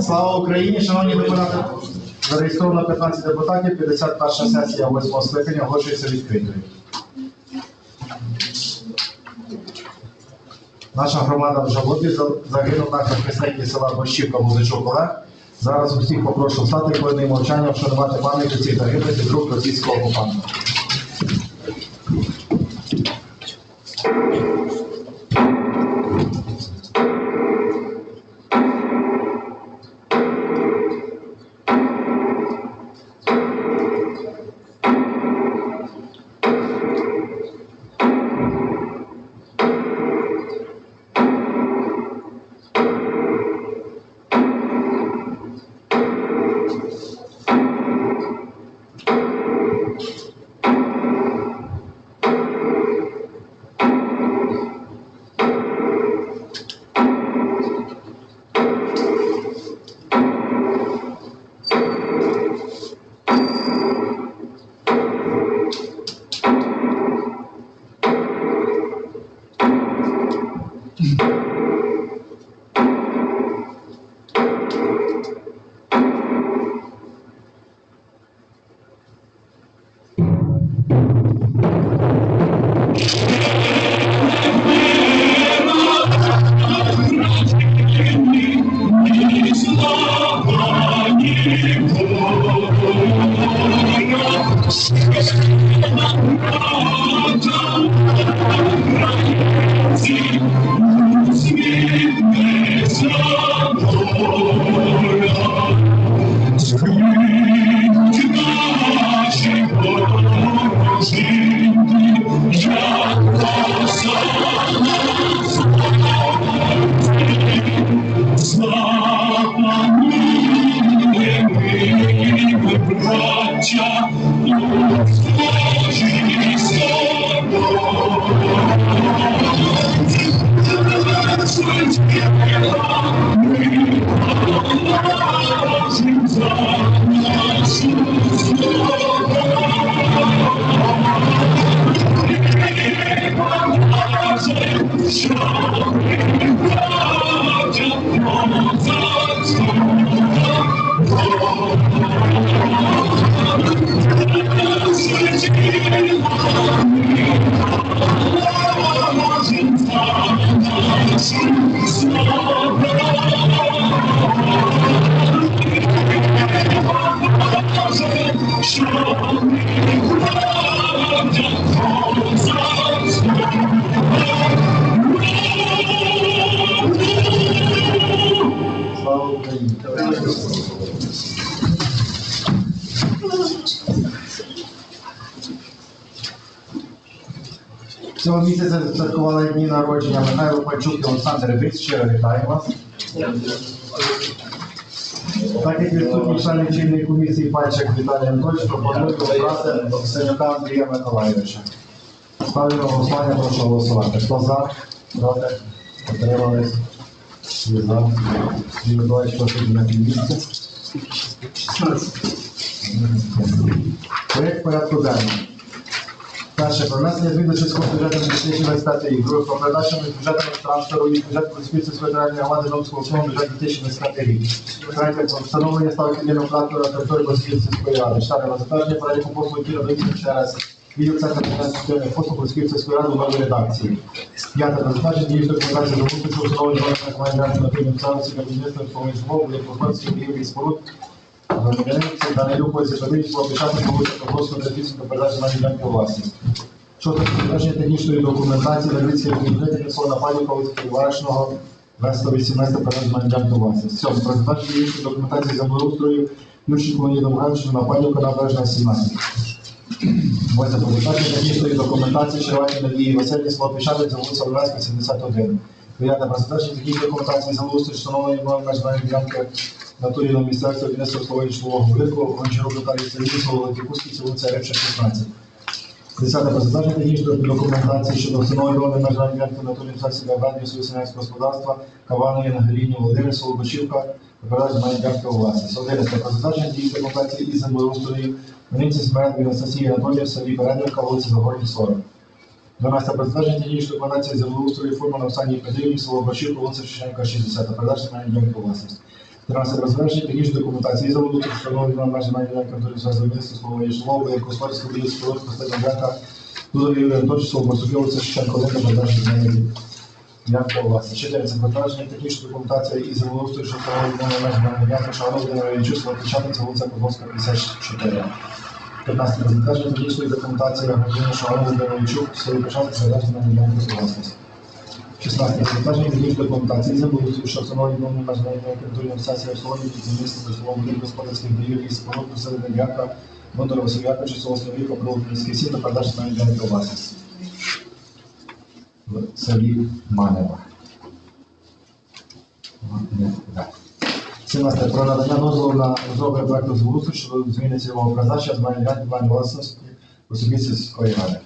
Слава Україні, шановні депутати. Зареєстровано 15 депутатів, 51 сесія 8 скликання оголошується відкритою. Наша громада в жалобі за- загинув наш захисник села Борщівка Музичук Олег. Зараз усіх попрошу встати хвилиною мовчання, вшанувати пам'ять усіх загиблих від рук російського окупанта. Святкували дні народження Михайло Пальчук і Олександр Рибиць. Щиро вітаю вас. Так як відсутні члени чинної комісії Пальчик Віталій Анатольович, пропоную обрати Синюка Андрія Миколаївича. Ставлю на голосування, прошу голосувати. Хто за? Проти? Отримались? Всі за. Сергій Миколаївич, прошу на місце. Проєкт порядку денного. Перше, про внесення змін до сільського бюджету на 2025 рік. Друге, про передачу бюджетного трансферу і бюджет Кузьківської територіальної громади Новського округу бюджет 2025 рік. Третє, встановлення ставки єдиного плату на території Кузьківської ради. Четверте, про затвердження переліку послуг, які надаються через відділ центру послуг Кузьківської ради у новій редакції. П'яте, про затвердження дії документації за вулиці, що встановлення на команді на пільному царці для будівництва інформаційного будівництва будівлі споруд Громадянці Данилюку Зібрович було писати вулиця Покровського та підсумку передачі на ділянки власність. Щодо підтвердження технічної документації на Львівській відкритих село на Паніковицького і Варшного Веста 18 передачі на ділянки власність. Про затвердження іншої документації землеустрою Ющенко Леонідом Грановичем на Панівка набережна 17. Восьме. Про затвердження технічної документації Червані Надії Васильні село Печатик за вулиця Олевська 71. Дев'яте. Про затвердження технічної документації землеустрою встановлення нової межної ділянки натурі на місцевості Одинецького слово житлового будинку, Гончарук Наталії Сергій, село Великокузький, це вулиця Рибша, 16. Десяте призначення технічної документації щодо встановлення нової межної ділянки натурі для ведення селянського господарства, Каваної на Галіні Володимир, Бочівка, вибирає земельні ділянки у власність. Одинадцяте призначення дії документації із землеустрою Мельниці Смеренко Анастасії Анатоліїв, селі Передівка, вулиця Загорні, 40. 12. Про затвердження технічної документації землеустрою форму Оксані Петрівні, село Башів, вулиця Шевченка, 60. Передача земельної ділянки у власність. 13. Про затвердження технічної документації землеустрою, встановлення меж земельної ділянки території Зв'язку слово є житлово, як господарське будівництво, споруд, постійна ділянка, Тут Юрій Анатольович, Борсуків, вулиця Шевченка, 1, передача земельної ділянки у власність. 14. Про затвердження технічної документації і землеустрою, що встановлення меж земельної ділянки, Шаронов, Володимировичу, село Печатниця, вулиця Козловська, 54. 15 розмітаження технічної документації громадянина Шагану Володимировичу, селі Печати, передачі на мільйон власність. 16 розмітаження технічної документації землеустрою, що встановлює нову меж на території адміністрації обслуговування підприємництва житлового будинку господарських будівель і споруд населення Яка, Бондарова Сов'яка, часового Словіка, Проводницький сім та передачі на мільйон власність. В селі Манева. 17. Про надання дозволу на розроблення проекту звуку щодо зміни цільового призначення з майна власності особі сільської ради.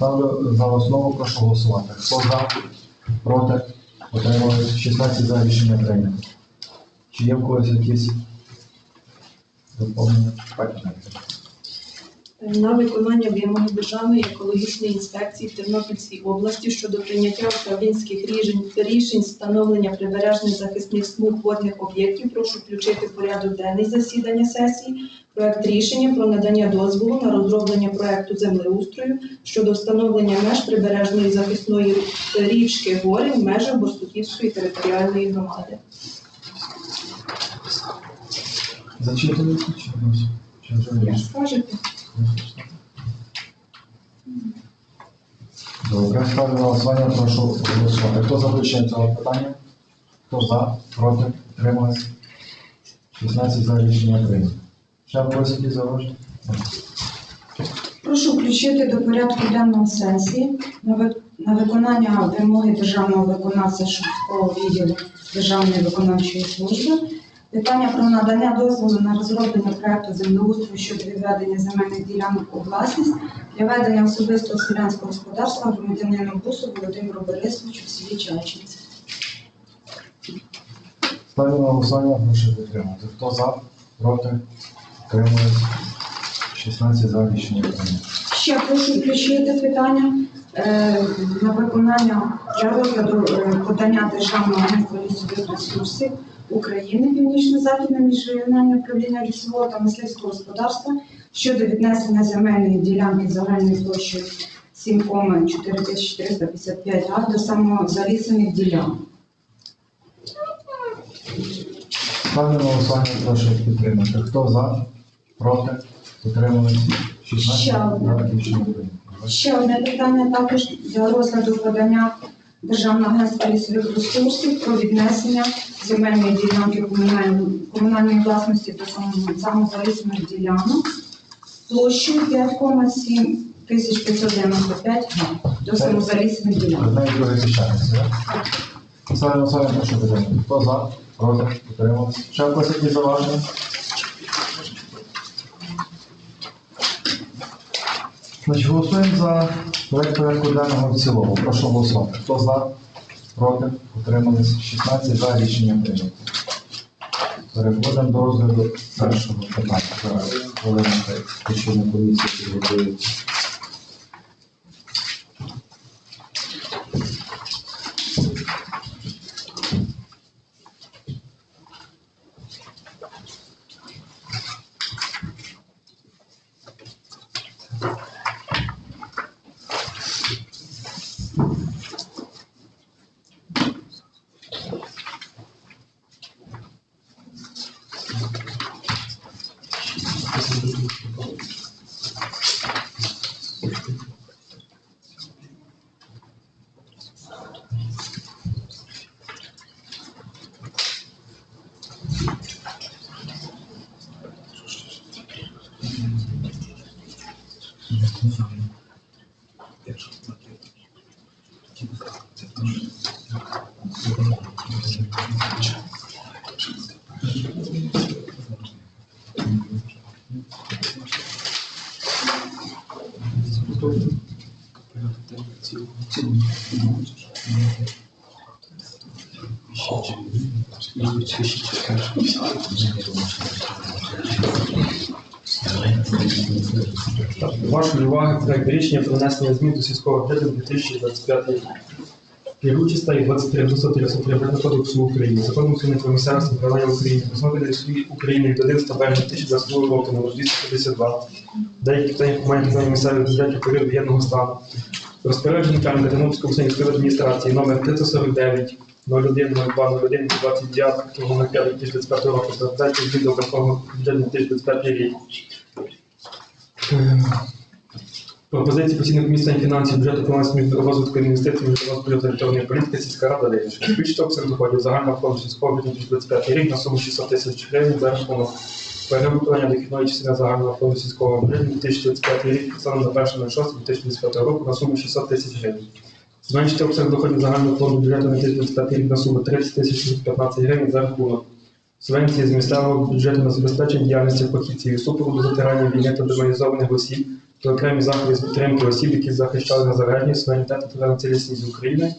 Ставлю за основу, прошу голосувати. Хто за, проти, отримали 16 за рішення прийнято. Чи є в когось якісь доповнення? Бачите. На виконання вимоги Державної екологічної інспекції в Тернопільській області щодо прийняття управлінських рішень, рішень встановлення прибережних захисних смуг водних об'єктів. Прошу включити в порядок денний засідання сесії. Проект рішення про надання дозволу на розроблення проекту землеустрою щодо встановлення меж прибережної захисної річки Гори в межах Борсуківської територіальної громади. Зачитуєте чи скажете? Добре, ставлю голосування, прошу голосувати. Хто за вирішення цього питання? Хто за, проти, утримались? 16 за рішення прийнято. Ще когось які зауваження? Прошу включити до порядку денного сесії на на виконання вимоги державного виконавця Шумського відділу Державної виконавчої служби. Питання про надання дозволу на розроблення проекту землеустрою щодо відведення земельних ділянок у власність для ведення особистого селянського господарства громадянину Бусу Володимиру Борисовичу в селі Чайчинці. Ставлю на голосування, прошу підтримати. Хто за, проти, утримались? 16 за рішення прийнято. Ще прошу включити питання на виконання для розгляду е, подання Державного агентства лісових ресурсів України Північно-Західне міжрегіональне управління лісового та мисливського господарства щодо віднесення земельної ділянки загальною площею 7,4455 га до самозалісаних ділянок. Ставлю на голосування, прошу підтримати. Хто за, проти, утримались? 16 Ще одне. Ще одне питання також для розгляду подання Державного агентства лісових ресурсів про віднесення земельної ділянки комунальної, власності до сам- самозалісних ділянок площею 5,7 тисяч 595 га до самозалісних ділянок. На голосування, прошу підтримати. Хто за, проти, утримались? Ще в когось які зауваження? Значить, голосуємо за проект порядку денного в цілому. Прошу голосувати. Хто за, проти, утримались? 16 за рішення прийнято. Переходимо до розгляду першого питання. Зараз хвилинка, якщо на комісії підготується. 很想念，也是我觉得，就是在当时，我，好，因为其实就开始，вашої уваги проект рішення про внесення змін до сільського бюджету 2025 рік. Керуючи статті 23 93 Кодексу України, законом України про місцеве в Україні, основи України від 11 березня 2022 року номер 252, деякі питання виконання виконання місцевих бюджетів період воєнного стану, розпорядження начальника Тернопільської обласної адміністрації номер 349 01 02 01 29 05 2025 року бюджету 2025 рік. Пропозиції постійних комісії фінансів бюджету фінансів розвитку інвестицій міжнародної територіальної політики сільська рада. Збільшити обсяг доходів загального фонду сільського бюджету 2025 рік на суму 600 тисяч гривень за рахунок перевиконання дохідної частини загального фонду сільського бюджету 2025 рік саме на 1.06.2025 року на суму 600 тисяч гривень. Зменшити обсяг доходів загального фонду бюджету на 2025 рік на суму 30 тисяч 15 гривень за рахунок субвенції з місцевого бюджету на забезпечення діяльності фахівців, супроводу ветеранів війни та демобілізованих осіб та окремі заходи з підтримки осіб, які захищали незалежність, суверенітет та цілісність України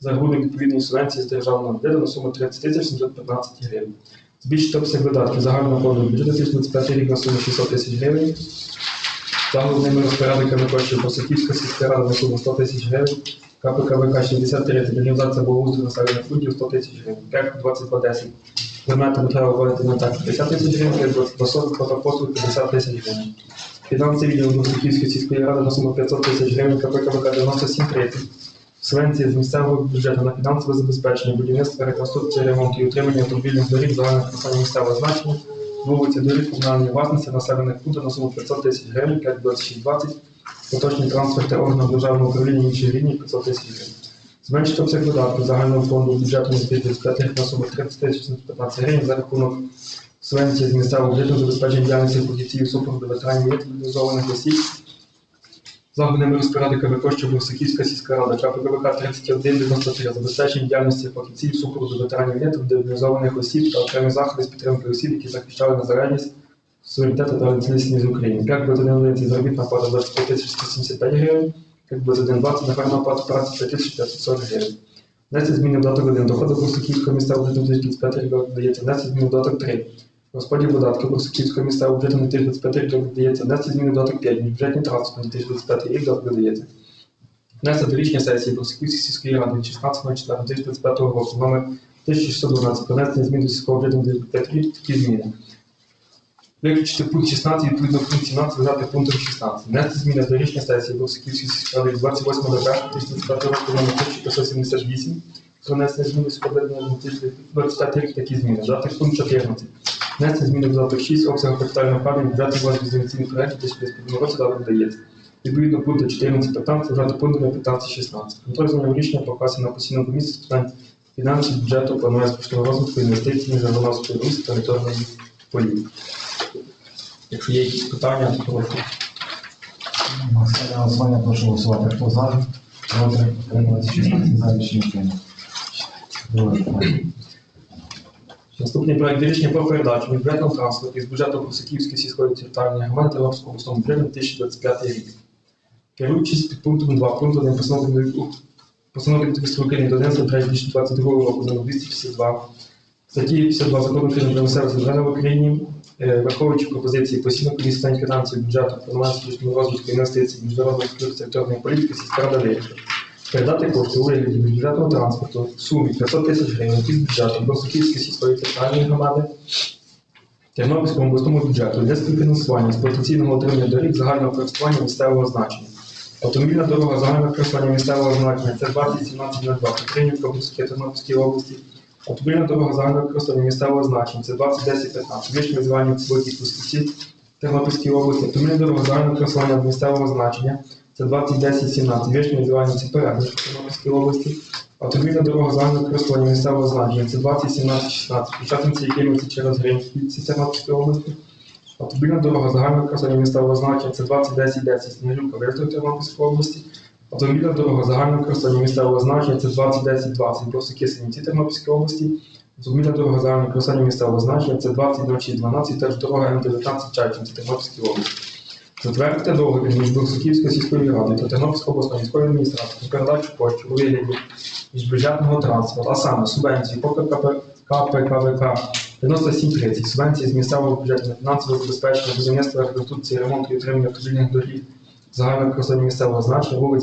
за рахунок відповідної субвенції з державного бюджету на суму 30 тисяч 715 гривень. Збільшити обсяг видатків загального фонду бюджету 2025 рік на суму 600 тисяч гривень. За головними розпорядниками коштів Посихівська сільська рада на суму 100 тисяч гривень, КПКВК 63, організація благоустрою населених пунктів 100 тисяч гривень, КЕК 2210, предмети матеріалу вводити на так 50 тисяч гривень, 22 фотопослуг 50 тисяч гривень. Фінансовий відділ Мостиківської сільської ради на суму 500 тисяч гривень, КПКВК 9730. Субвенції з місцевого бюджету на фінансове забезпечення, будівництво, реконструкцію, ремонт і утримання автомобільних доріг загального прохання місцевого значення, вулиці доріг комунальної власності населених пунктів на суму 500 тисяч гривень, 52620, поточні транспорти органів державного управління інших рівнів 500 тисяч гривень. Зменшити обсяг видатків загального фонду бюджету на 2025 на суму 30 тисяч 15 гривень за рахунок субвенції з місцевого бюджету забезпечення діяльності поліції супроводу ветеранів мобілізованих осіб. Заходами розпорядниками коштів Бурсаківська сільська рада, КПКВК 3193, забезпечення діяльності фахівців супроводу ветеранів війни та мобілізованих осіб та окремі заходи з підтримки осіб, які захищали незалежність, суверенітет та цілісність України. Як буде одиниці заробітна плата 25 тисяч 175 гривень, буде 1,20 нагальна плата праці 5 тисяч 540 гривень. 10 змін додаток 1. Доходи Бурсаківського місцевого бюджету 2025 рік дається 10 змін додаток 3. Розподіл видатків Бурсаківського місцевого бюджету на 2025 рік додається 10 змін додаток 5. Бюджетний транспорт на 2025 рік додається. Внести до рішення сесії Бурсаківської сільської ради від 16.04.2025 року номер 1612 про внесення змін до сільського бюджету на 2025 рік такі зміни. Виключити пункт 16 відповідно пункт 17 додати пунктом 16. Внести зміни до рішення сесії Бурсаківської сільської ради від 28 до 2025 року номер 1578 про внесення змін до сільського бюджету на 2025 рік такі зміни. Додати пункт 14. Внести зміни до додаток 6 обсягу капітального вкладення бюджету вас інвестиційних проєктів 2025 році дали додається. Відповідно пункту 14 15 додати пунктами 15 16. Контроль за ним рішення показ на постійному комісії з питань фінансів, бюджету, планування спільного розвитку, інвестицій, міжнародного розвитку, територіальної політики. Якщо є якісь питання, то прошу. Ставлю на голосування, прошу голосувати. Хто за? Проти? Утримались? 16 за рішення. Наступний проект рішення про передачу бюджетного транспорту із бюджету Косаківської сільської територіальної громади Тернопільського обласного бюджету 2025 рік. Керуючись під пунктом 2 пункту 1 постанови постанови Київської України до 11 2022 року номер 252 статті 52 закону України про місцеве в Україні, враховуючи пропозиції постійної комісії з питань фінансів, бюджету, стратегічного розвитку інвестицій, міжнародної територіальної політики, сільська рада вирішила передати кошти у вигляді бюджетного транспорту в сумі 500 тисяч гривень із бюджету Бросоківської сільської територіальної громади Тернопільському обласному бюджету для співфінансування експлуатаційного отримання доріг загального користування місцевого значення. Автомобільна дорога загального користування місцевого значення це 201702 Петринівка, Тернопільській області. Автомобільна дорога загального користування місцевого значення це 2010-15 Вишні звання Цвоті Пусківці, Тернопільській області. Автомобільна дорога загального користування місцевого значення це 2010-17 Вишні звання це Передник Тернопільській області. Автомобільна дорога загального користування місцевого значення це 2017-16 Учасниці якими через Гринські Тернопільської області. Автомобільна дорога загального користування місцевого значення це 2010-10 Снігурка Виртою Тернопільської області. Автомобільна дорога загального користування місцевого значення це 2010-20 Борсуки Синівці Тернопільської області. Автомобільна дорога загального користування місцевого значення це 2006-12 теж дорога М19 Чайчинці Тернопільської області. Затвердити договір між Борсуківською сільською радою та Тернопільською обласною міською адміністрацією передачу коштів у вигляді міжбюджетного транспорту, а саме субвенції по КПКВК 9730. Субвенції з місцевого бюджету на фінансове забезпечення будівництва, реконструкції, ремонту і утримання автомобільних доріг загального використання місцевого значення, вулиці